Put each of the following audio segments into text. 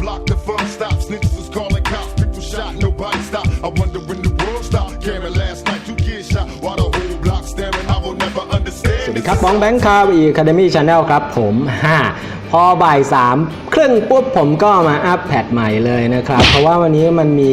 block, the fun stops. Snitches was calling cops, people shot, nobody stopped. I wonder when the world stopped. Cameron last night, two kids shot, while the whole block staring. I will never understand. สวัสดีครับบ้องแบงค์คาร์อีคาเดมี่ชาแนลครับ ผม5พอบ่ายสามครึ่งปุ๊บผมก็มาอัปแพดใหม่เลยนะครับ เพราะว่าวันนี้มันมี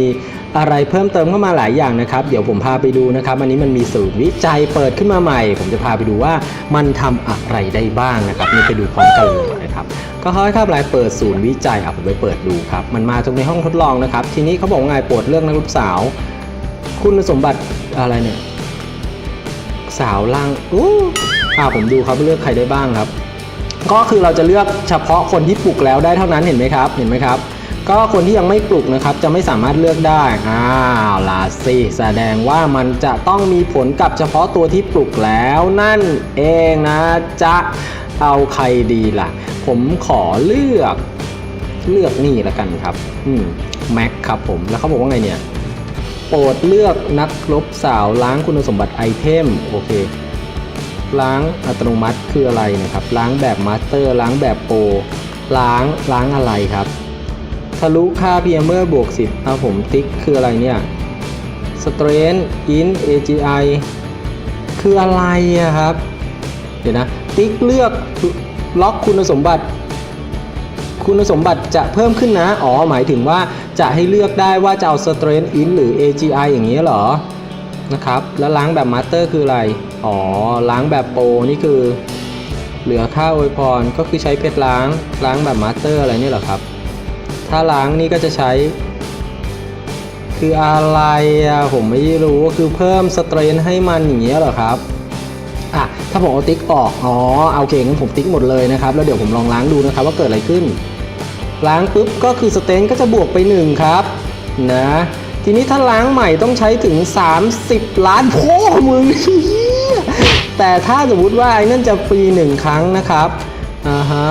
อะไรเพิ่มเติมเข้ามาหลายอย่างนะครับ เดี๋ยวผมพาไปดูนะครับวันนี้มันมีศูนย์วิจัยเปิดขึ้นมาใหม่ ผมจะพาไปดูว่ามันทำอะไรได้บ้างนะครับนี่ไปดูพร้อมกันเลยนะครับ ก็เขาให้ข้าลายเปิดศูนย์วิจัยอะผมไปเปิดดูครับ มันมาตรงในห้องทดลองนะครับ ทีนี้เขาบอกว่าไงปรดเลือกนักศึกษาว คุณสมบัติอะไรเนี่ย สาวล่างอู้อ่าผมดูครับเลือกใครได้บ้างครับ ก็คือเราจะเลือกเฉพาะคนที่ปลุกแล้วได้เท่านั้นเห็นไหมครับ เห็นไหมครับ ก็คนที่ยังไม่ปลุกนะครับ จะไม่สามารถเลือกได้อ้าวลาสิแสดงว่ามันจะต้องมีผลกับเฉพาะตัวที่ปลุกแล้วนั่นเองนะจะ เอาใครดีล่ะ ผมขอเลือกเลือกนี่ละกันครับ อืมแม็กครับผม แล้วเขาบอกว่าไงเนี่ย โปรดเลือกนักรบสาวล้างคุณสมบัติไอเทม โอเค ล้างอัตโนมัติคืออะไรนะครับ ล้างแบบมาสเตอร์ ล้างแบบโปร ล้าง ล้างอะไรครับ ทะลุค่า PM เมอร์บวก10เอาผมติ๊กคืออะไรเนี่ย Strength in AGI คืออะไรอะครับ เดี๋ยวนะ ติ๊กเลือกล็อกคุณสมบัติ คุณสมบัติจะเพิ่มขึ้นนะ อ๋อ หมายถึงว่าจะให้เลือกได้ว่าจะเอา Strength in หรือ AGI อย่างนี้เหรอ นะครับ แล้วล้างแบบมาสเตอร์คืออะไร อ๋อ ล้างแบบโปรนี่คือ เหลือค่าอวยพรก็คือใช้เพชรล้าง ล้างแบบมาสเตอร์อะไรนี่เหรอครับ ถ้าล้างนี่ก็จะใช้ คืออะไรอะผมไม่รู้ก็คือเพิ่มสเตรนให้มันอย่างเงี้ยเหรอครับ อะถ้าผมเอาติ๊กออกอ๋อโอเคงั้นผมติ๊กหมดเลยนะครับแล้วเดี๋ยวผมลองล้างดูนะครับว่าเกิดอะไรขึ้น ล้างปุ๊บก็คือสเตนก็จะบวกไป1ครับนะทีนี้ถ้าล้างใหม่ต้องใช้ถึง 30 ล้านโพมึงแต่ถ้าสมมติว่าไอ้นั่นจะฟรีหนึ่งครั้งนะครับอ่าฮะ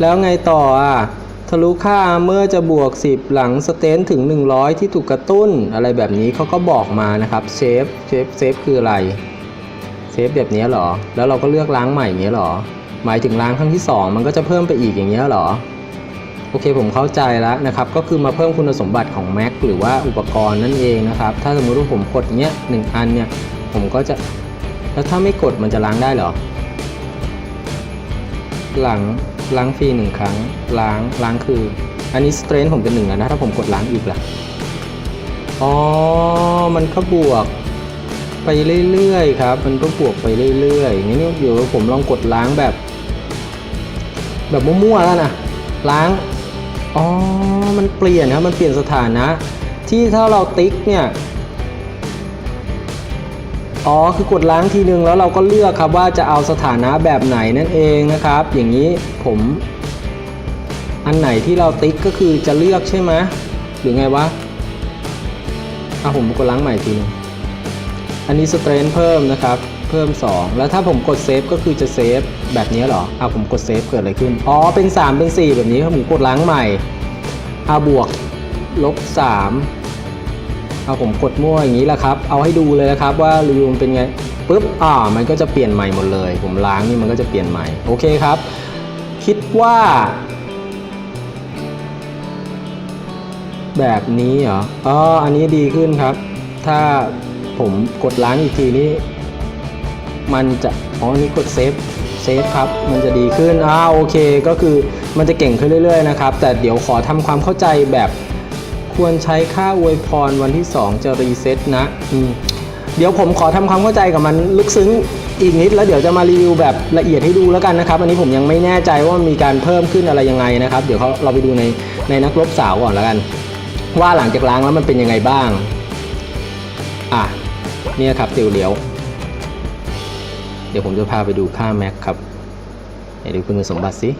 แล้วไงต่ออะทะลุค่าเมื่อจะบวก 10 หลังสเตนถึง 100 ที่ถูกกระตุ้นอะไรแบบนี้เขาก็บอกมานะครับเซฟเซฟเซฟคืออะไร เซฟแบบนี้หรอ แล้วเราก็เลือกล้างใหม่อย่างเงี้ยหรอ หมายถึงล้างครั้งที่ 2 มันก็จะเพิ่มไปอีกอย่างเงี้ยหรอ โอเคผมเข้าใจแล้วนะครับ ก็คือมาเพิ่มคุณสมบัติของ Mac หรือว่าอุปกรณ์นั่นเองนะครับ ถ้าสมมุติว่าผมกดเงี้ยหนึ่งอันเนี่ย ผมก็จะ แล้วถ้าไม่กดมันจะล้างได้หรอ หลังล้างฟรีหนึ่งครั้ง ล้าง ล้างคือ อันนี้สเตรนผมเป็นหนึ่งแล้วนะ ถ้าผมกดล้างอีกล่ะ อ๋อ มันก็บวก ไปเรื่อยๆครับ มันก็บวกไปเรื่อยๆงั้นเดี๋ยวผมลองกดล้างแบบ แบบมั่วๆแล้วนะล้างอ๋อมันเปลี่ยนครับมันเปลี่ยนสถานะ ที่ถ้าเราติ๊กเนี่ยอ๋อคือกดล้างทีนึงแล้วเราก็เลือกครับว่าจะเอาสถานะแบบไหนนั่นเองนะครับ อย่างนี้ผมอันไหนที่เราติ๊กก็คือจะเลือกใช่ไหมหรือไงวะอะผมกดล้างใหม่ทีนึง อันนี้สเตรนเพิ่มนะครับ เพิ่ม 2 แล้วถ้าผมกดเซฟก็คือจะเซฟแบบนี้หรอเอะผมกดเซฟเกิดอะไรขึ้น อ๋อ เป็น 3 เป็น 4 แบบนี้ครับผมกดล้างใหม่เอะบวกลบ 3 เอาผมกดมั่วอย่างนี้แหละครับ เอาให้ดูเลยนะครับว่ารีวิวมันเป็นไงปุ๊บอ่ามันก็จะเปลี่ยนใหม่หมดเลย ผมล้างนี่มันก็จะเปลี่ยนใหม่ โอเคครับ คิดว่า แบบนี้เหรออ๋ออันนี้ดีขึ้นครับ ถ้า ผมกดล้างอีกทีนี้ มันจะอ๋อนี่กดเซฟเซฟครับ มันจะดีขึ้นอ่าโอเค ก็คือมันจะเก่งขึ้นเรื่อย ๆ นะครับ แต่เดี๋ยวขอทำความเข้าใจแบบควรใช้ค่าอวยพรวันที่ 2 จะรีเซ็ตนะอืมเดี๋ยวผมขอทำความเข้าใจกับมันลึกซึ้งอีกนิด แล้วเดี๋ยวจะมารีวิวแบบละเอียดให้ดูแล้วกันนะครับ อันนี้ผมยังไม่แน่ใจว่ามีการเพิ่มขึ้นอะไรยังไงนะครับ เดี๋ยวเขาเราไปดูในในนักรบสาวก่อนแล้วกัน ว่าหลังจากล้างแล้วมันเป็นยังไงบ้าง อะ เนี่ยครับเตียวเหลียว เดี๋ยวผมจะพาไปดูค่าแม็กครับไหนดูคุณสมบัติสิ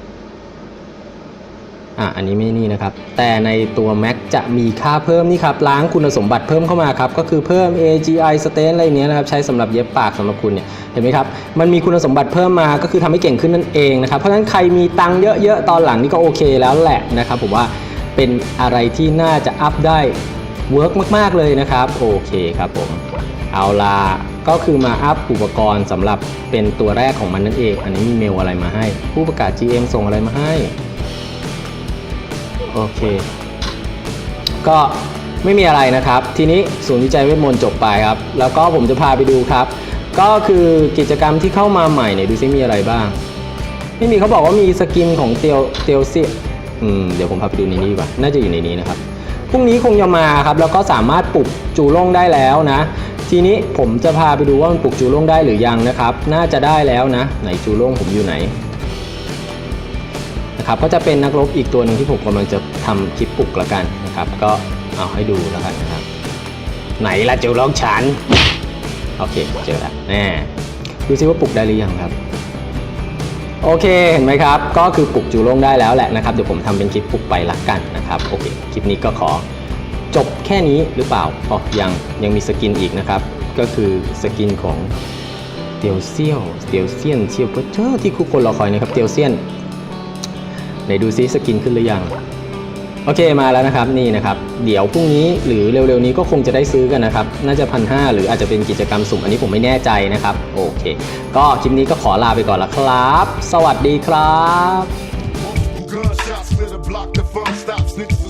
อะอันนี้ไม่นี่นะครับ แต่ในตัว Mac จะมีค่าเพิ่มนี่ครับ ล้างคุณสมบัติเพิ่มเข้ามาครับ ก็คือเพิ่ม AGI stain อะไรอย่างเนี้ยนะครับ ใช้สำหรับเย็บปากสำหรับคุณเนี่ย เห็นไหมครับ มันมีคุณสมบัติเพิ่มมา ก็คือทำให้เก่งขึ้นนั่นเองนะครับ เพราะฉะนั้นใครมีตังค์เยอะๆ ตอนหลังนี่ก็โอเคแล้วแหละนะครับ ผมว่าเป็นอะไรที่น่าจะอัพได้เวิร์กมากๆเลยนะครับ โอเคครับผม เอาล่ะก็คือมาอัพอุปกรณ์สำหรับเป็นตัวแรกของมันนั่นเอง อันนี้มีเมลอะไรมาให้ ผู้ประกาศ GM ส่งอะไรมาให้ โอเค ก็ไม่มีอะไรนะครับ ทีนี้ศูนย์วิจัยเวทมนต์จบไปครับ แล้วก็ผมจะพาไปดูครับ ก็คือกิจกรรมที่เข้ามาใหม่เนี่ยดูซิมีอะไรบ้าง ไม่มีเขาบอกว่ามีสกินของเตียวเตียวซีอืมเดี๋ยวผมพาไปดูในนี้ดีกว่าน่าจะอยู่ในนี้นะครับพรุ่งนี้คงจะมาครับ แล้วก็สามารถปลุกจูล่งได้แล้วนะ ทีนี้ผมจะพาไปดูว่ามันปลุกจูโล่งได้หรือยังนะครับ น่าจะได้แล้วนะ ไหนจูโล่งผมอยู่ไหนนะครับก็จะเป็นนักรบอีกตัวหนึ่งที่ผมกำลังจะทำคลิปปลุกละกันนะครับ ก็เอาให้ดูแล้วกันนะครับ ไหนละจูโล่งฉันโอเคเจอแล้วแน่ดูซิว่าปลุกได้หรือยังครับโอเคเห็นไหมครับ ก็คือปลุกจูโล่งได้แล้วแหละนะครับ เดี๋ยวผมทำเป็นคลิปปลุกไปละกันนะครับ โอเค คลิปนี้ก็ขอ จบแค่นี้หรือเปล่าอ๋อยังยังมีสกินอีกนะครับ ก็คือสกินของเตียวเซียวเตียวเซียนเซียวเปอร์เจอที่คู่คนรอคอยนะครับเตียวเซียนไหนดูซิสกินขึ้นหรือยัง โอเคมาแล้วนะครับนี่นะครับ เดี๋ยวพรุ่งนี้หรือเร็วๆนี้ก็คงจะได้ซื้อกันนะครับ น่าจะพันหหรืออาจจะเป็นกิจกรรมสุ่มอันนี้ผมไม่แน่ใจนะครับ โอเค ก็คลิปนี้ก็ขอลาไปก่อนละครับ สวัสดีครับ